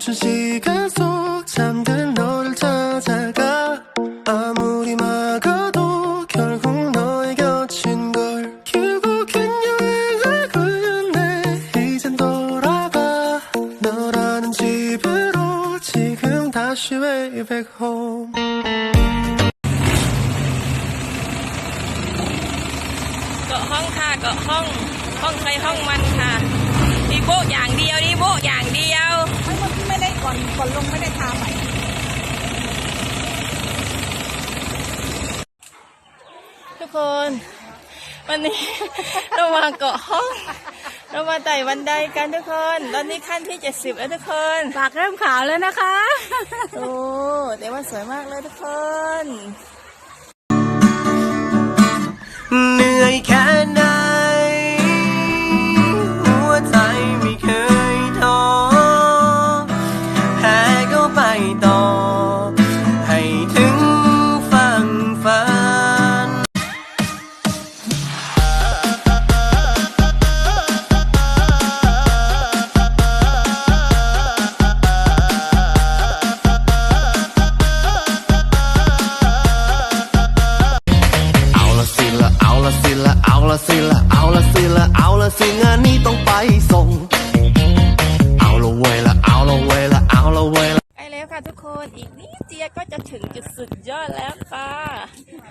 멈춘 시간 속 잠든 너를 찾아가 아무리 막아도 결국 너의 곁인 걸 결국엔 여행을 끝내 이젠 돌아가 너라는 집으로 지금 다시 way back home เกาะห้องค่ะเกาะห้อง ห้องใครห้องมันค่ะ คน วันนี้ เรามาเกาะห้อง เรามาไต่บันไดกันทุกคน ตอนนี้ขั้นที่70แล้วทุกคนปากเริ่มขาวแล้วนะคะโอ้แต่ว่าสวยมากเลยทุกคน เหนื่อยแค่ไหน ละเอาละสิละเอาละสิละเอาละสิงานนี้ต้องไปส่ง เอาละเวยละเอาละเวยละเอาละเวยละใกล้แล้วค่ะทุกคนอีกนิดเดียวก็จะถึงจุดสุดยอดแล้วค่ะ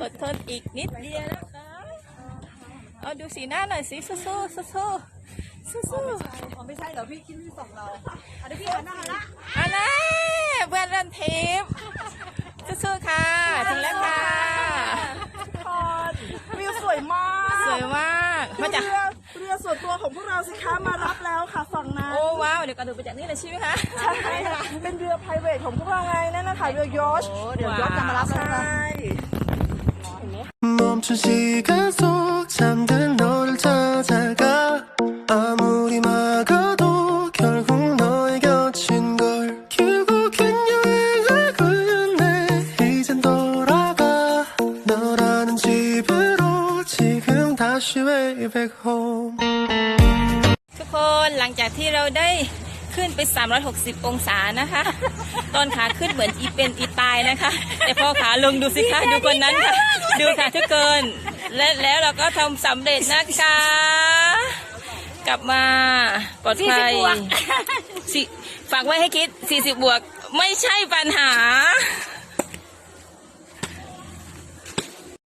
อดทนอีกนิดเดียวนะคะเอาดูสีหน้าหน่อยสิสู้ๆสู้ๆสู้ๆสู้ๆอ๋อไม่ใช่เหรอพี่คิดที่ส่งเราอันนี้พี่หันหน้าละอันนี้เพื่อนเล่นทีมสู้ๆค่ะถึงแล้วค่ะ ตอนวิวสวยมาก ส วยมากมาจาก เรือเรือส่วนตัวของพวกเราสิคะมารับแล้วค่ะฝั่งนั้น โอ้ว้าวเดี๋ยวกระโดดไปจากนี่เลยใช่ไหมคะ ใช่ค่ะเป็นเรือ p r i v a t ของพวกเราไงนั่นนะคะเรือยอช โอ้ เดี๋ยวยอชจะมารับแล้วนะ 멈춘 시간 속 잠든 she way back ทุกคนหลังจากที่เราได้ขึ้นไป 360 องศานะคะ ตอนขาขึ้นเหมือนอีเป็นอีตายนะคะ แต่พอขาลงดูสิคะดูคนนั้นค่ะ ดูค่ะทุกคนและแล้วเราก็ทำสำเร็จนะคะ กลับมาปลอดภัยฝากไว้ให้คิด 40 บวก ไม่ใช่ปัญหา